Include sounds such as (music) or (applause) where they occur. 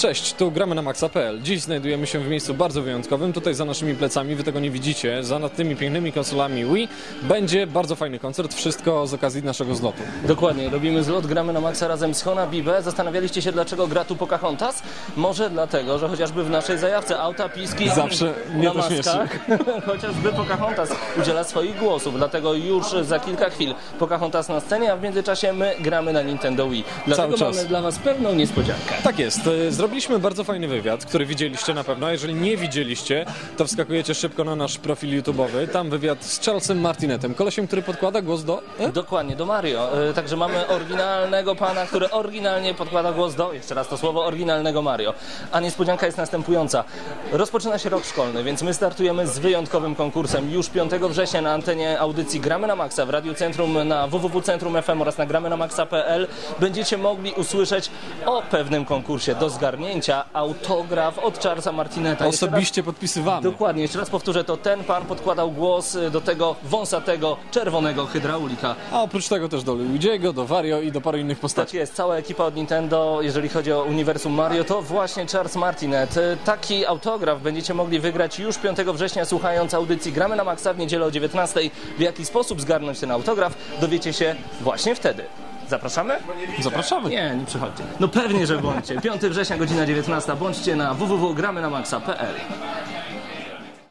Cześć, tu gramy na maxa.pl. Dziś znajdujemy się w miejscu bardzo wyjątkowym. Tutaj za naszymi plecami, wy tego nie widzicie, za nad tymi pięknymi konsolami Wii będzie bardzo fajny koncert. Wszystko z okazji naszego zlotu. Dokładnie, robimy zlot, gramy na maksa razem z Hona Bibe. Zastanawialiście się, dlaczego gra tu Pocahontas? Może dlatego, że chociażby w naszej zajawce auta, piski Zawsze mnie na to maskach, (laughs) chociażby Pocahontas udziela swoich głosów, dlatego już za kilka chwil Pocahontas na scenie, a w międzyczasie my gramy na Nintendo Wii. Dlatego czas. mamy dla Was pewną niespodziankę. Tak jest. e, Zrobiliśmy bardzo fajny wywiad, który widzieliście na pewno. Jeżeli nie widzieliście, to wskakujecie szybko na nasz profil YouTube'owy. Tam wywiad z Charlesem Martinetem, kolesiem, który podkłada głos do... E? Dokładnie, do Mario. E, Także mamy oryginalnego pana, który oryginalnie podkłada głos do, jeszcze raz to słowo, oryginalnego Mario. A niespodzianka jest następująca. Rozpoczyna się rok szkolny, więc my startujemy z wyjątkowym konkursem. Już 5 września na antenie audycji Gramy na Maxa w Radiu Centrum na www.centrum FM oraz na gramy na maxa.pl będziecie mogli usłyszeć o pewnym konkursie do zgarnięcia autograf od Charlesa Martineta. Jeszcze raz- Osobiście podpisywany. Dokładnie, jeszcze raz powtórzę, to ten pan podkładał głos y, do tego wąsatego, czerwonego hydraulika. A oprócz tego też do Luigi'ego, do Wario i do paru innych Tak postaci. jest, cała ekipa od Nintendo, jeżeli chodzi o uniwersum Mario, to właśnie Charles Martinet. Y, Taki autograf będziecie mogli wygrać już 5 września, słuchając audycji Gramy na Maxa w niedzielę o 19. W jaki sposób zgarnąć ten autograf, dowiecie się właśnie wtedy. Zapraszamy? Zapraszamy. Nie, nie przychodźcie. No pewnie, że bądźcie. 5 września, godzina 19. Bądźcie na www.gramy na maxa.pl